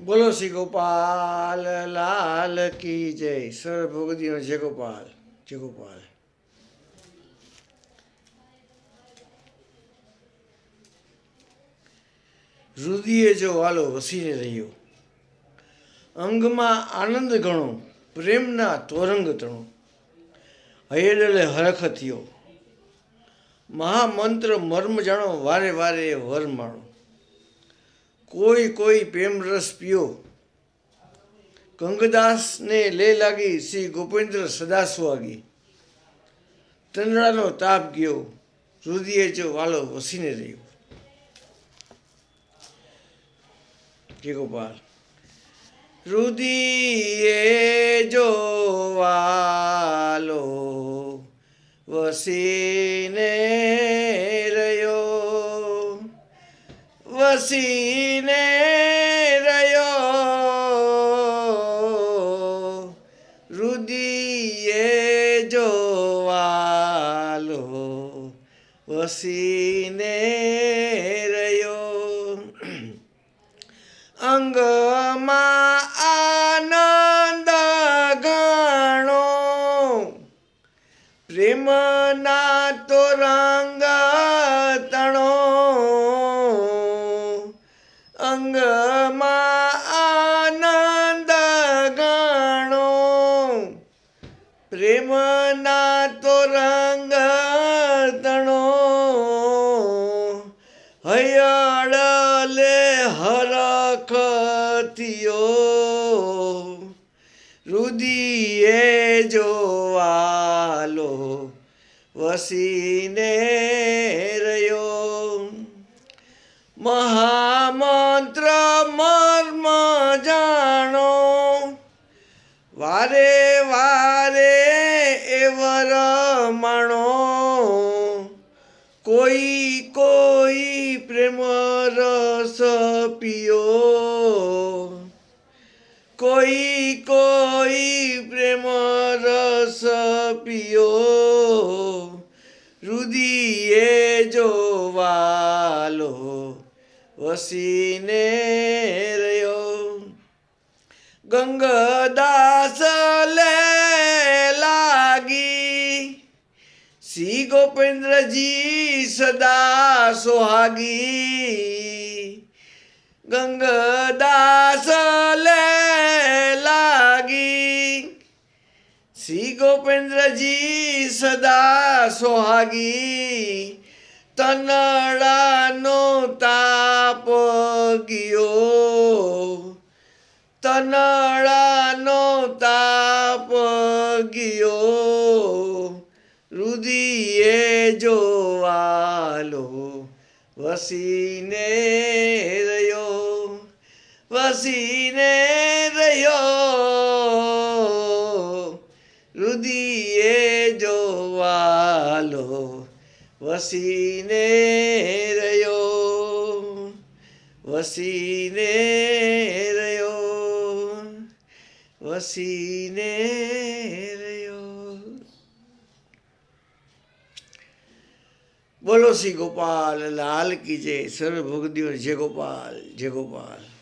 બોલો શ્રી ગોપાલ, લાલ કી જય. સર ભગવદીનો જય ગોપાલ જય ગોપાલ. રુદિએ જો વાલો વસીને રહ્યો. અંગમાં આનંદ ગણો, પ્રેમના તોરંગ તણો. હૈયડલે હરખ થયો મહામંત્ર મર્મ જાણો, વારે વારે વર માણો. કોઈ કોઈ પ્રેમ રસ પીયો. કંગદાસને લે લાગી શ્રી ગોપેન્દ્ર સદા સુહાગી તંદડાનો તાપ ગયો. રુધિએ જો વાલો વસીને રહ્યો. કે ગોપાલ? રુધિએ જો વાલો વસીને રહ્યો. વસીને વસીને રહ્યો. અંગમાં આનંદ ગણો પ્રેમના તો રંગ તણો અંગમાં આનંદ ગણો પ્રેમના થયો રુદિએ જોવાલો વસીને રહ્યો. મહામંત્ર મર્મ જાણો વારે વારે એવર માણો કોઈ કોઈ પ્રેમ રસ પિયો રુદિએ જોવાલો, વસીને રહ્યો. ગંગદાસ લે લાગી. શ્રી ગોપેન્દ્રજી સદા સોહાગી. ગંગદાસ લે ગોપેન્દ્રજી સદા સોહાગી તનડાનો તાપ ગયો. તનડાનો તાપ ગયો. રુદિયે જોવાલો વસીને રહ્યો. વસીને રુદિએ જોવાલો, વસીને રહ્યો વસીને રહ્યો વસીને રહ્યો. બોલો શ્રી ગોપાલ, લાલ કી જય સર્વ ભગદીઓ જય ગોપાલ જય ગોપાલ.